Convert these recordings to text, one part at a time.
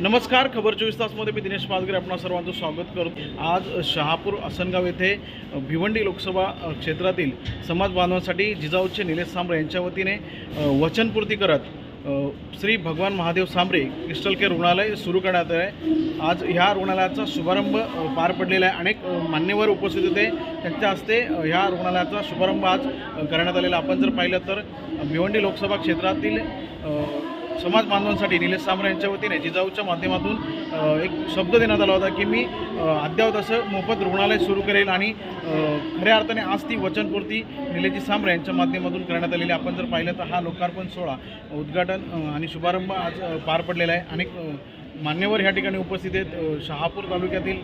नमस्कार खबर चोवीस तासमध्ये मी दिनेश पालगरे आपणा सर्वांचं स्वागत करतो. आज शहापूर असनगाव येथे भिवंडी लोकसभा क्षेत्रातील समाज बांधवांसाठी जिजाऊचे निलेश सांबरे यांच्या वतीने वचनपूर्ती करत श्री भगवान महादेव सांबरे क्रिस्टल केअर रुग्णालय सुरू करण्यात आहे आज ह्या रुग्णालयाचा शुभारंभ पार पडलेला आहे. अनेक मान्यवर उपस्थित होते. त्यांच्या हस्ते ह्या रुग्णालयाचा शुभारंभ आज करण्यात आलेला आपण जर पाहिलं तर भिवंडी लोकसभा क्षेत्रातील समाज बांधवांसाठी निलेश सांबरे यांच्या वतीने जिजाऊच्या माध्यमातून एक शब्द देण्यात आला होता की मी अद्यावत असं मोफत रुग्णालय सुरू करेल आणि खऱ्या अर्थाने आज ती वचनपूर्ती निलेशजी सांबरे यांच्या माध्यमातून करण्यात आलेली आहे. आपण जर पाहिलं तर हा लोकार्पण सोहळा उद्घाटन आणि शुभारंभ आज पार पडलेला आहे अनेक मान्यवर ह्या ठिकाणी उपस्थित आहेत. शहापूर तालुक्यातील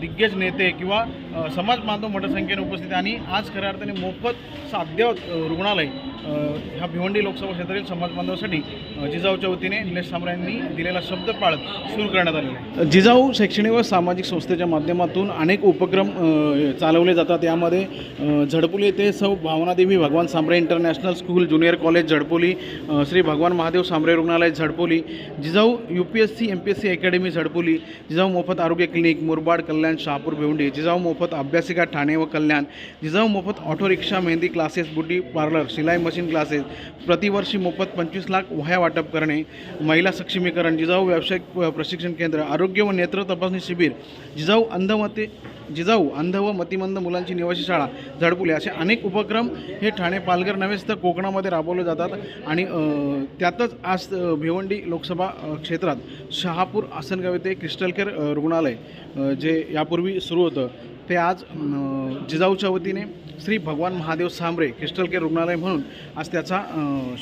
दिग्गज नेते किंवा समाज बांधव मोठ्या संख्येने उपस्थित आणि आज खऱ्या अर्थाने मोफत साध्य रुग्णालय ह्या भिवंडी लोकसभा क्षेत्रातील समाज बांधवासाठी जिजाऊच्या वतीने निलेश सांबरे यांनी दिलेला शब्द पाळत सुरू करण्यात आलेला आहे. जिजाऊ शैक्षणिक व सामाजिक संस्थेच्या माध्यमातून अनेक उपक्रम चालवले जातात. यामध्ये झडपुली झडपोली येथे सौ Bhavanadevi Bhagwan Sambare international school junior college Zadpoli Shri Bhagwan Mahadev Sambare रुग्णालय Zadpoli Jijau U P S C M P S C academy Zadpoli Jijau मोफत आरोग्य क्लिनिक मुरबाड कल्याण शहापूर भिवंडी जिजाऊ मोफत अभ्यासिका ठाणे व कल्याण जिजाऊ मोफत auto rickshaw mehndi classes beauty parlour शिलाई machine classes प्रतिवर्षी मोफत पंचवीस लाख वह्या वाटप करणे महिला सक्षमीकरण जिजाऊ व्यावसायिक प्रशिक्षण केंद्र आरोग्य व नेत्र तपासणी शिबिर जिजाऊ अंधमते जिजाऊ अंध व मतिमंद मुलांची निवासी शाळा झडपुले असे अनेक उपक्रम हे ठाणे पालघर नव्हेच तर कोकणामध्ये राबवले जातात. आणि त्यातच आज भिवंडी लोकसभा क्षेत्रात शहापूर आसनगाव येथे क्रिस्टल केअर रुग्णालय जे यापूर्वी सुरू होतं. ते आज जिजाऊच्या वतीने श्री भगवान महादेव सांबरे क्रिस्टल केअर रुग्णालय म्हणून आज त्याचा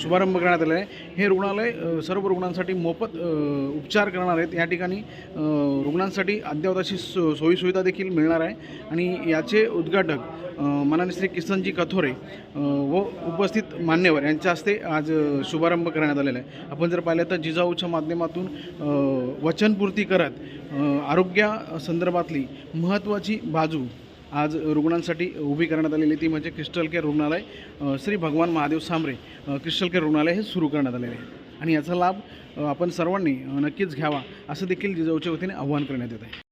शुभारंभ करण्यात आलेला आहे. हे रुग्णालय सर्व रुग्णांसाठी मोफत उपचार करणार आहेत. या ठिकाणी रुग्णांसाठी अद्ययावत अशी सो सोयीसुविधा देखील मिळणार आहे. आणि याचे उद्घाटक माननीय श्री किसनजी कथोरे व उपस्थित मान्यवर यांच्या हस्ते आज शुभारंभ करण्यात आलेला आहे. आपण जर पाहिलं तर जिजाऊच्या माध्यमातून वचनपूर्ती करत आरोग्या संदर्भातली महत्त्वाची बाजू आज रुग्णांसाठी उभी करण्यात आलेली ती म्हणजे क्रिस्टल केअर रुग्णालय श्री भगवान महादेव सांबरे क्रिस्टल केअर रुग्णालय हे सुरू करण्यात आलेले आहे. आणि याचा लाभ आपण सर्वांनी नक्कीच घ्यावा असं देखील जिजाऊच्या वतीने आव्हान करण्यात येत आहे.